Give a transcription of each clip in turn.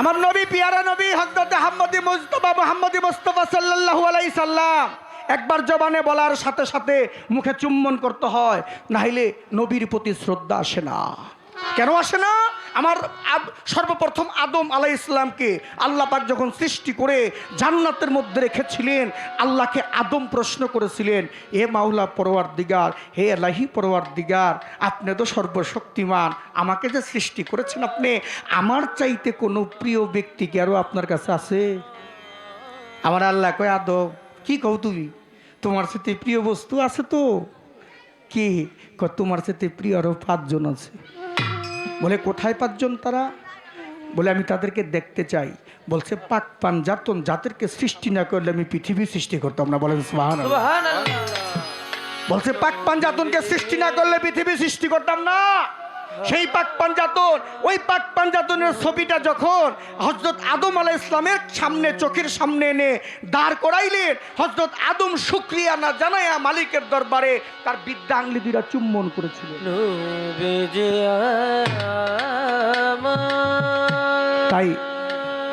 আমার নবী, পিয়ারা নবী হজরত হাম্মদি মুস্তফা মোহাম্মদি মুস্তফা সাল্লাল্লাহু আলাই সাল্লাম, একবার জবানে বলার সাথে সাথে মুখে চুম্বন করতে হয়, নাহলে নবীর প্রতি শ্রদ্ধা আসে না। কেন আসে না? আমার সর্বপ্রথম আদম আলাই ইসলামকে আল্লাহ পাক যখন সৃষ্টি করে জান্নাতের মধ্যে রেখেছিলেন, আল্লাহকে আদম প্রশ্ন করেছিলেন হে মাওলা পরোয়ার দিগার হে আল্লাহি পরোয়ার দিগার আপনি তো সর্বশক্তিমান, আমাকে যে সৃষ্টি করেছেন আপনি, আমার চাইতে কোনো প্রিয় ব্যক্তি কি আরও আপনার কাছে আছে? আমার আল্লাহ কয়, আদম, কি কও তুমি? তোমার সাথে প্রিয় বস্তু আছে তো? কি? তোমার সাথে প্রিয় আরও পাঁচজন আছে। বলে কোথায় পাঁচজন তারা? বলে আমি তাদেরকে দেখতে চাই। বলছে পাক পান যাতন যাদেরকে সৃষ্টি না করলে আমি পৃথিবী সৃষ্টি করতাম না। বলেন বলছে পাক পান যাতনকে সৃষ্টি না করলে পৃথিবী সৃষ্টি করতাম না। সেই পাক পাঞ্জাতন, ওই পাক পাঞ্জাতনের ছবিটা যখন হজরত আদম আলাহ ইসলামের সামনে, চোখের সামনে এনে দাঁড় করাইলেন হজরত আদম শুক্রিয়া না জানাইয়া মালিকের দরবারে তার বিদ্যা আংলি দুইটা চুম্বন করেছিল তাই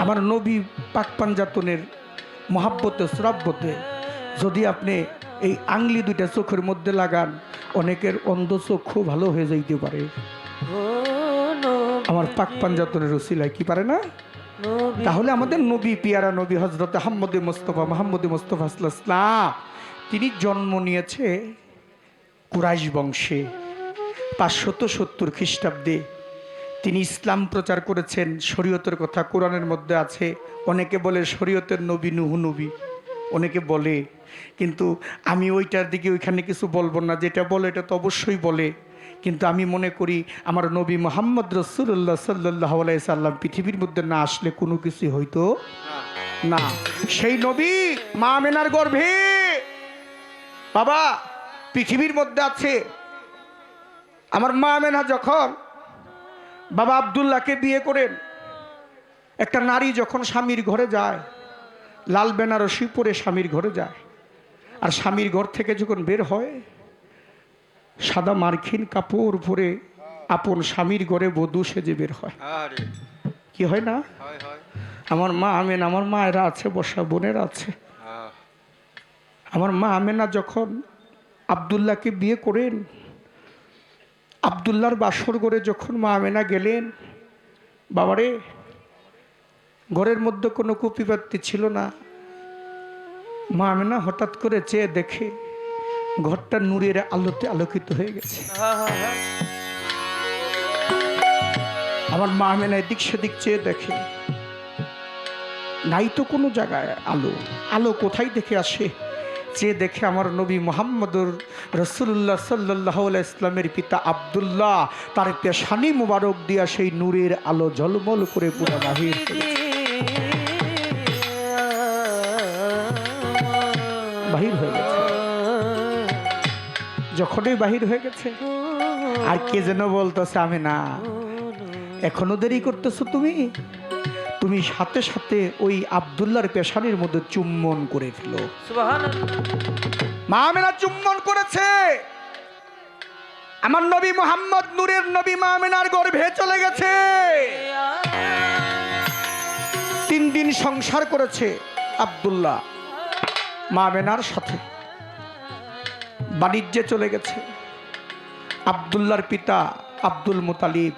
আমার নবী পাক পাঞ্জাতনের মহাব্বতে শ্রাব্যতে যদি আপনি এই আংলি দুইটা চোখের মধ্যে লাগান, অনেকের অন্ধ চোখ চক্ষু ভালো হয়ে যাইতে পারে। আমার পাক পাঞ্জাতনের রসিলায় কি পারে না? তাহলে আমাদের নবী পিয়ারা নবী হজরত আহম্মদে মোস্তফা, মাহমুদে মোস্তফা ইসলাম তিনি জন্ম নিয়েছে কুরাইশ বংশে, পাঁচশত সত্তর খ্রিস্টাব্দে। তিনি ইসলাম প্রচার করেছেন, শরীয়তের কথা কোরআনের মধ্যে আছে। অনেকে বলে শরীয়তের নবী নুহু নবী, অনেকে বলে। কিন্তু আমি ওইটার দিকে ওইখানে কিছু বলব না, যেটা বলে এটা তো অবশ্যই বলে। কিন্তু আমি মনে করি আমার নবী মোহাম্মদ রসুল্লাহ সাল্লাহ সাল্লাম পৃথিবীর মধ্যে না আসলে কোনো কিছু হইতো না। সেই নবী মা মেনার গর্ভে। বাবা, পৃথিবীর মধ্যে আছে। আমার মা মেনা যখন বাবা আবদুল্লাহকে বিয়ে করেন, একটা নারী যখন স্বামীর ঘরে যায়, লাল বেনারসি পরে স্বামীর ঘরে যায়, আর স্বামীর ঘর থেকে যখন বের হয় সাদা মার্কিন কাপড় পরে আপন স্বামীর ঘরে বধূ সেজে বের হয়। আরে কি হয় না? আমার মা আমেন আমার মায়েরা আছে বসা বোনেরা আছে। আমার মা আমেনা যখন আবদুল্লাহকে বিয়ে করেন আবদুল্লার বাসর ঘরে যখন মা আমেনা গেলেন বাবারে ঘরের মধ্যে কোনো কুপিপাত্তি ছিল না। মা আমেনা হঠাৎ করে চেয়ে দেখে ঘরটা নূরের আলোতে আলোকিত হয়ে গেছে। আমার মা আমেনা এদিক সেদিক চেয়ে দেখে। নাই তো কোনো জায়গায় আলো। আলো কোথায় দেখে আসে? যে দেখে আমার নবী মোহাম্মদুর রসুল্লাহ সাল্লাহ ইসলামের পিতা আবদুল্লাহ তার পেশানি মুবারক দিয়া সেই নূরের আলো ঝলমল করে পুরো বাহির যখনই বাহির হয়ে গেছে। আর কে যেন বলতেছে, আমি না। এখনও দেরি করতেছো তুমি? তুমি সাথে সাথে ওই আবদুল্লার পেশানির মধ্যে চুম্বন করে ফেলো। মা চুম্বন করেছে। আমার নবী মোহাম্মদ নূরের নবী মা আমেনার গর্ভে চলে গেছে। তিন দিন সংসার করেছে আবদুল্লাহ মা আমেনার সাথে। বাণিজ্যে চলে গেছে। আবদুল্লার পিতা আব্দুল মুতালিব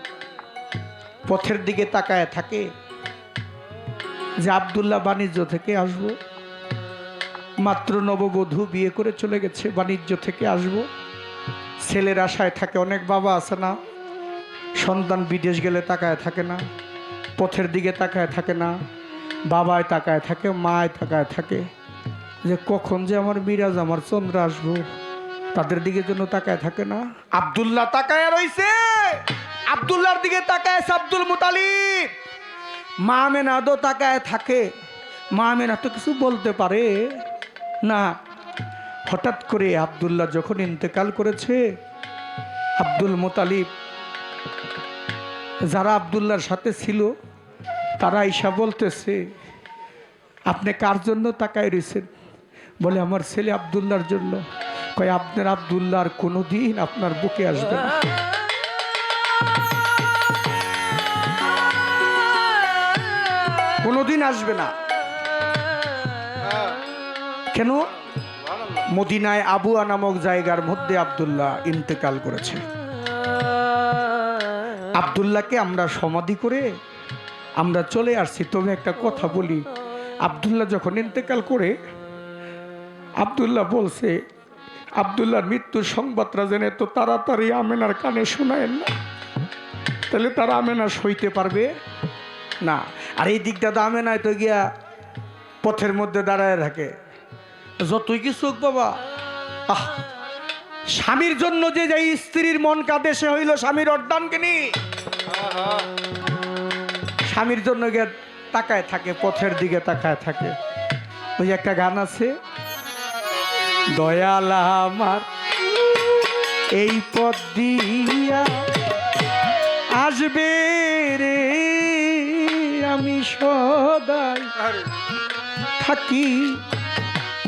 পথের দিকে তাকায় থাকে যে আবদুল্লাহ বাণিজ্য থেকে আসব। মাত্র নববধূ বিয়ে করে চলে গেছে, বাণিজ্য থেকে আসব। ছেলের আশায় থাকে অনেক বাবা আছে না, সন্তান বিদেশ গেলে তাকায় থাকে না, পথের দিকে তাকায় থাকে না, বাবায় তাকায় থাকে, মায় তাকায় থাকে যে কখন যে আমার মিরাজ, আমার চন্দ্র আসব। তাদের দিকে জন্য তাকায় থাকে না। আবদুল্লাহ তাকায় রইছে। আবদুল্লাহর দিকে তাকায় আব্দুল মুতালিব। মা মেনা তো তাকায় থাকে। মা মেনা তো কিছু বলতে পারে। না, হঠাৎ করে আবদুল্লাহ যখন ইন্তেকাল করেছে, আব্দুল মোতালিব যারা আবদুল্লাহর সাথে ছিল, তারা ঈশা বলতেছে, আপনি কার জন্য তাকায় রয়েছেন বলে, আমার ছেলে আবদুল্লাহর জন্য। কয়, আপনার আবদুল্লাহর কোনো দিন আপনার বুকে আসবে না। কোনোদিন আসবে না। কেন? মদিনায় আবুয়া নামক জায়গার মধ্যে আব্দুল্লাহ ইন্তেকাল করেছে। আব্দুল্লাহকে আমরা সমাধি করে আমরা চলে আসছি। তবে একটা কথা বলি, আব্দুল্লাহ যখন ইন্তেকাল করে, আব্দুল্লাহ বলছে আব্দুল্লাহর মৃত্যুর সংবাদটা জেনে তো তাড়াতাড়ি আমেনার কানে শোনায়েন না। তাহলে তারা আমেনা সইতে পারবে? না। আর এই দিকটা তো আমেনায় তো গিয়া পথের মধ্যে দাঁড়ায় থাকে। যতই কিছু হোক বাবা। আহ! স্বামীর জন্য যে যাই স্ত্রীর মন কাঁদে, সে হইল স্বামীর অর্ধানকে স্বামীর জন্য গিয়ে তাকায় থাকে, পথের দিকে তাকায় থাকে। ওই একটা গান আছে দয়াল আমার এই পথ দিয়া আসবে রে। আমি সদাই থাকি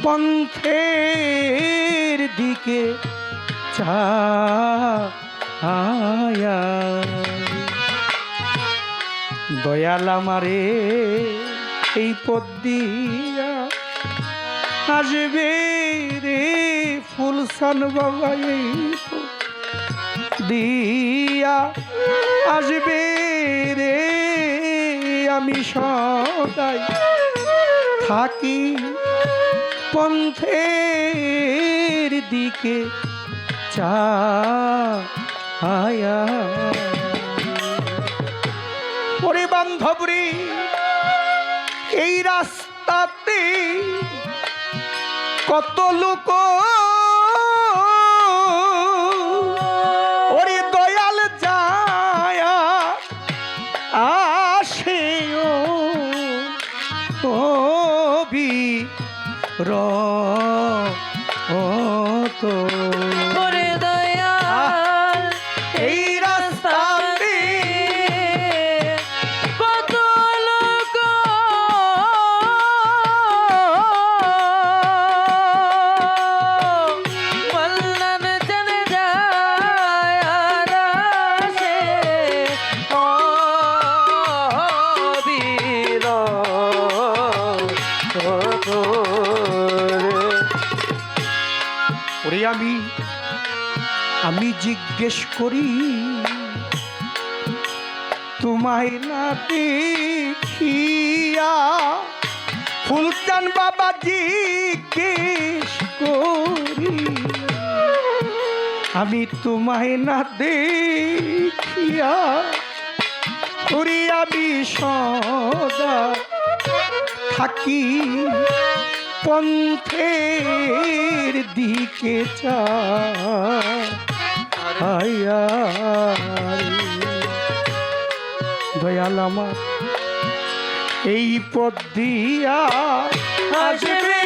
পন্থের দিকে ছায়া। দয়াল আমারে এই পদ দিয়া আসবে এই দিয়া আসবে রে। আমি সদাই থাকি পন্থের দিকে ছায়া ওরে বান্ধবরি, এই রাস্তাতে কত লোক র ও তো ওরে আমি আমি জিজ্ঞেস করি, তোমায় না দেখিয়া ফুলচান বাবা জিজ্ঞেস করি, আমি তোমায় না দেখিয়া করি আমি সদা থাকি পন্থের দিকে দয়াল আমার এই পদ দিয়া আসবে।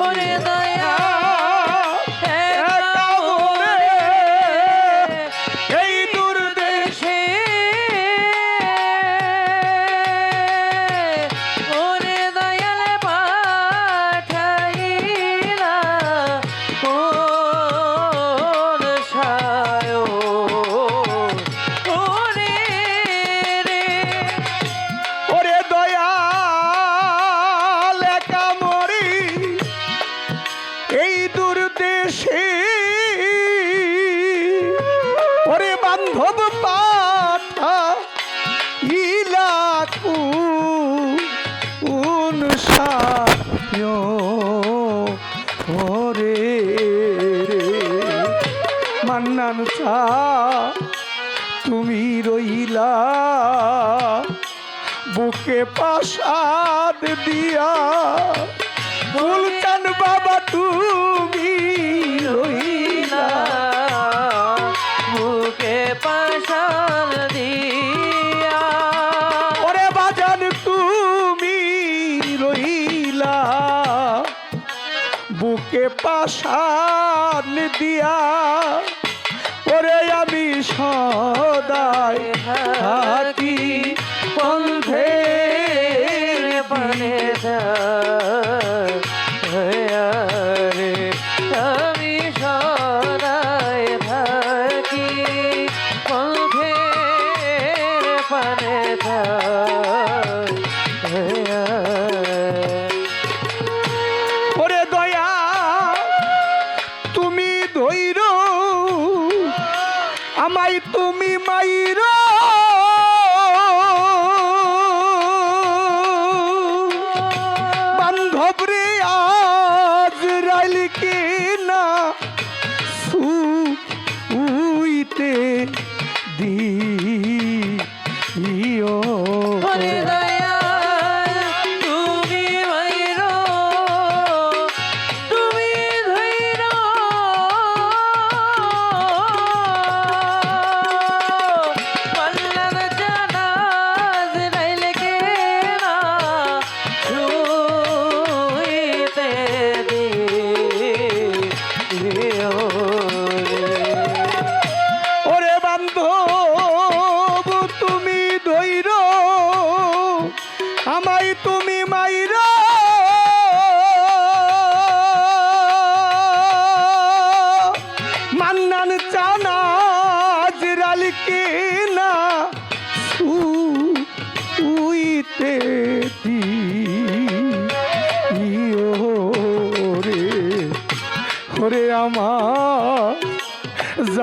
ওরে দয়া বান্ধব পাঠা ইলাকু উনসায় রে। মান্নান চা তুমি রইলা বুকে পাশাদ দিয়া। ফুলচান বাবা তুই পাশাল দিয়া ওরে আমি সদায় হাতি পন্থে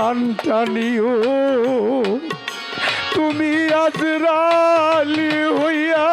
প্রাণ টানিও তুমি আজরালি হইয়া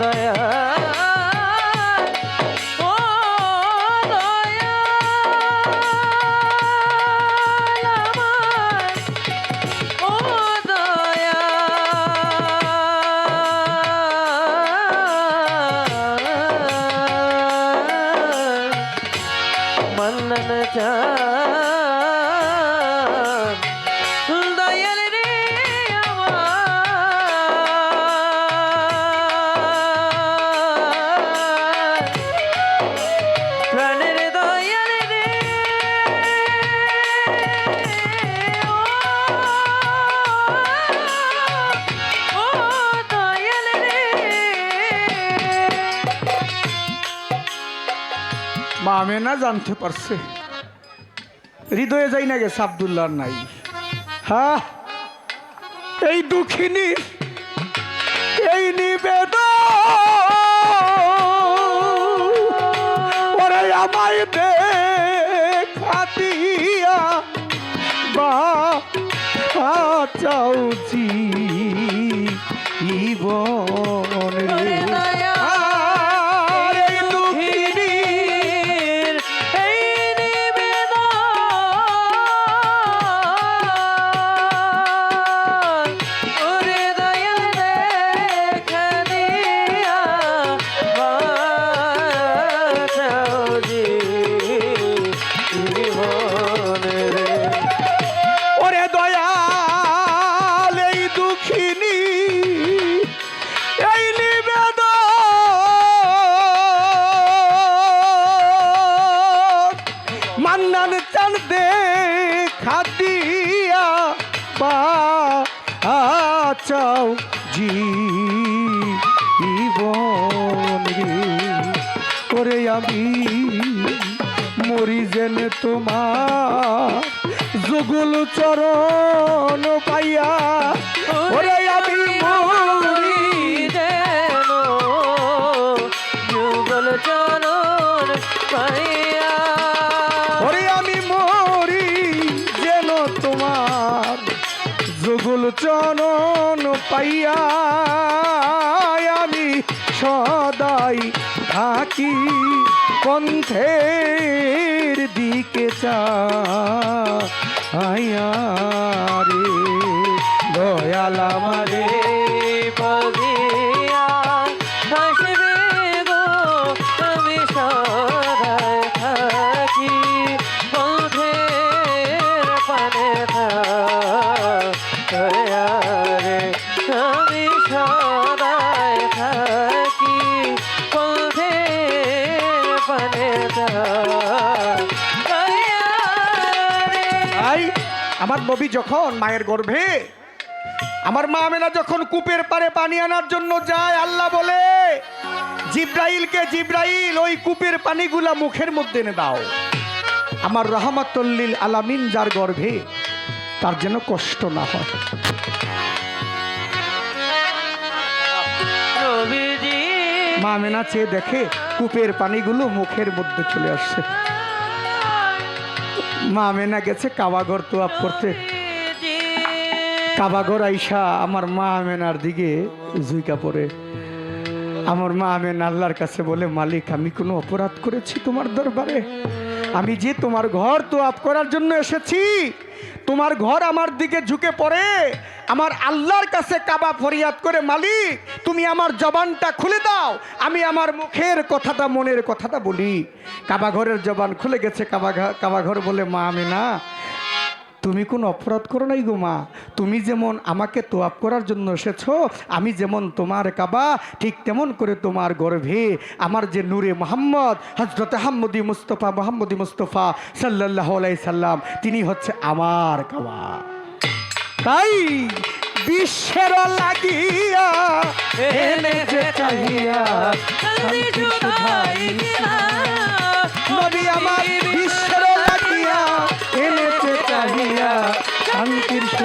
ದಯಾ না জানতে পারছে। হৃদয়ে যাই না গেছে আবদুল্লাহ নাই। হ্যাঁ এই দুঃখিনী, এই নিবেদ ওরে আমায় দে চাউচি ইবন রে। আমি মরি জেনে তোমার যুগল চরণ পাইয়া ওরে আমি মরি যেন যুগল চরণ পাইয়া। ওরে আমি মরি যেন তোমার যুগল চরণ পাইয়া আমি সদাই থাকি পন্থের দিকে চাইয়া রে দয়াল আমারে বলিয়া আমার নবী যখন মায়ের গর্ভে। আমার মা আমেনা যখন কূপের পারে পানি আনার জন্য যায় আল্লাহ বলে জিব্রাইলকে জিব্রাইল ওই কূপের পানিগুলা মুখের মধ্যে এনে দাও। আমার রহমাতুল্লিল আলামিন যার গর্ভে তার যেন কষ্ট না হয়। মা আমেনা চেয়ে দেখে কূপের পানিগুলো মুখের মধ্যে চলে আসছে। মা আমেনা গেছে কাবাগর তোয়াপ করতে। কাবাগর আইসা আমার মা আমেনার দিকে জুইকা পড়ে। আমার মা আমেন আল্লাহর কাছে বলে, মালিক, আমি কোনো অপরাধ করেছি তোমার দরবারে? আমি যে তোমার ঘর তো আপ করার জন্য এসেছি। তোমার ঘর আমার দিকে ঝুঁকে পড়ে। আমার আল্লাহর কাছে কাবা ফরিয়াদ করে, মালিক, তুমি আমার জবানটা খুলে দাও। আমি আমার মুখের কথাটা, মনের কথাটা বলি। কাবা ঘরের জবান খুলে গেছে, কাবা কাবা ঘর বলে, মা, আমি না। তুমি কোনো অপরাধ করো নাই গো মা। তুমি যেমন আমাকে তোয়াপ করার জন্য এসেছ আমি যেমন তোমার কাবা ঠিক তেমন করে তোমার গর্ভে আমার যে নূরে মোহাম্মদ হজরত আহম্মদি মুস্তফা মোহাম্মদি মুস্তফা সাল্লাহ সাল্লাম তিনি হচ্ছে আমার কাবা। তাই বিশ্বের লাগিয়া এনেছে চাহিয়া নবী আমার